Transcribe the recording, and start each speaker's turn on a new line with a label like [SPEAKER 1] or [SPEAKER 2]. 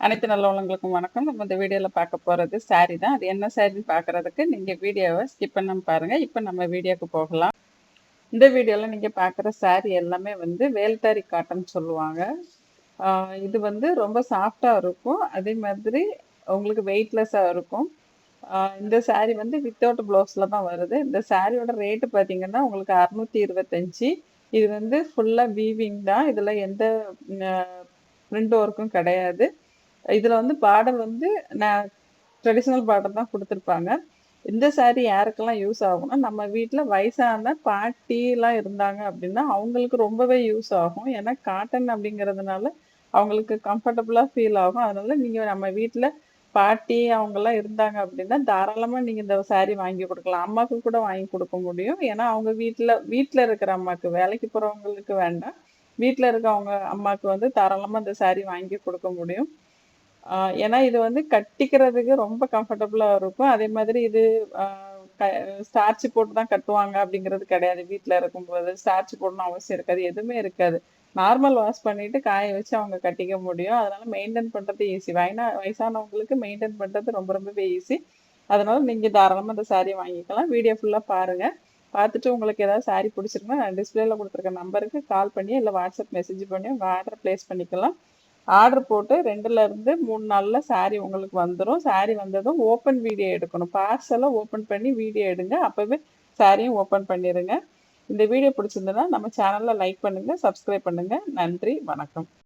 [SPEAKER 1] அனைத்து நல்லவங்களுக்கும் வணக்கம். நம்ம இந்த வீடியோவில் பார்க்க போகிறது saree தான். அது என்ன சாரின்னு பார்க்குறதுக்கு நீங்கள் வீடியோவை ஸ்கிப் பண்ண பாருங்கள் இப்போ நம்ம வீடியோக்கு போகலாம். இந்த வீடியோவில் நீங்கள் பார்க்குற saree எல்லாமே வந்து வேல்தாரி காட்டன் சொல்லுவாங்க. இது வந்து ரொம்ப சாஃப்டாக இருக்கும். அதே மாதிரி உங்களுக்கு வெயிட்லெஸ்ஸாக இருக்கும். இந்த saree வந்து வித்தவுட் ப்ளவுஸில் தான் வருது. இந்த சாரியோட ரேட்டு பார்த்தீங்கன்னா உங்களுக்கு அறநூற்றி இருபத்தஞ்சி. இது வந்து ஃபுல்லாக வீவிங் தான். இதில் எந்த பிரிண்ட் ஒர்க்கும் கிடையாது. இதில் வந்து பார்டர் வந்து நான் ட்ரெடிஷ்னல் பார்டர் தான் கொடுத்துருப்பாங்க. இந்த saree யாருக்கெல்லாம் யூஸ் ஆகும்னா நம்ம வீட்டில் வயசான பாட்டிலாம் இருந்தாங்க அப்படின்னா அவங்களுக்கு ரொம்பவே யூஸ் ஆகும். ஏன்னா காட்டன் அப்படிங்கிறதுனால அவங்களுக்கு கம்ஃபர்டபுளாக ஃபீல் ஆகும். அதனால நீங்கள் நம்ம வீட்டில் பாட்டி அவங்கெல்லாம் இருந்தாங்க அப்படின்னா தாராளமாக நீங்கள் இந்த saree வாங்கி கொடுக்கலாம். அம்மாவுக்கு கூட வாங்கி கொடுக்க முடியும். ஏன்னா அவங்க வீட்டில் வீட்டில் இருக்கிற அம்மாவுக்கு வேலைக்கு போகிறவங்களுக்கு வேண்டாம். வீட்டில் இருக்கவங்க அம்மாவுக்கு வந்து தாராளமாக இந்த saree வாங்கி கொடுக்க முடியும். ஏன்னா இது வந்து கட்டிக்கிறதுக்கு ரொம்ப கம்ஃபர்டபுளாக இருக்கும். அதே மாதிரி இது ஸ்டார்ச் போட்டு தான் கட்டுவாங்க அப்படிங்கிறது கிடையாது. வீட்டில் இருக்கும்போது ஸ்டார்ச் போடணும் அவசியம் இருக்காது. எதுவுமே இருக்காது. நார்மல் வாஷ் பண்ணிட்டு காய வச்சு அவங்க கட்டிக்க முடியும். அதனால மெயின்டைன் பண்ணுறது ஈஸி வயனா வயசானவங்களுக்கு மெயின்டைன் பண்ணுறது ரொம்ப ரொம்பவே ஈஸி அதனால நீங்கள் தாராளமாக இந்த சாரீ வாங்கிக்கலாம். வீடியோ ஃபுல்லாக பாருங்கள் பார்த்துட்டு உங்களுக்கு ஏதாவது saree பிடிச்சிருக்குன்னா நான் டிஸ்பிளேல கொடுத்துருக்க நம்பருக்கு கால் பண்ணி இல்லை வாட்ஸ்அப் மெசேஜ் பண்ணி உங்கள் ஆர்டர் ப்ளேஸ் பண்ணிக்கலாம். ஆர்டர் போட்டு ரெண்டுல இருந்து மூணு நாள்ல saree உங்களுக்கு வந்துடும் saree வந்ததும் ஓப்பன் வீடியோ எடுக்கணும். பார்சலை ஓப்பன் பண்ணி வீடியோ எடுங்க. அப்பவே சாரியும் ஓப்பன் பண்ணிடுங்க இந்த வீடியோ பிடிச்சிருந்ததுன்னா நம்ம சேனலில் லைக் பண்ணுங்கள் சப்ஸ்கிரைப் பண்ணுங்கள் நன்றி வணக்கம்.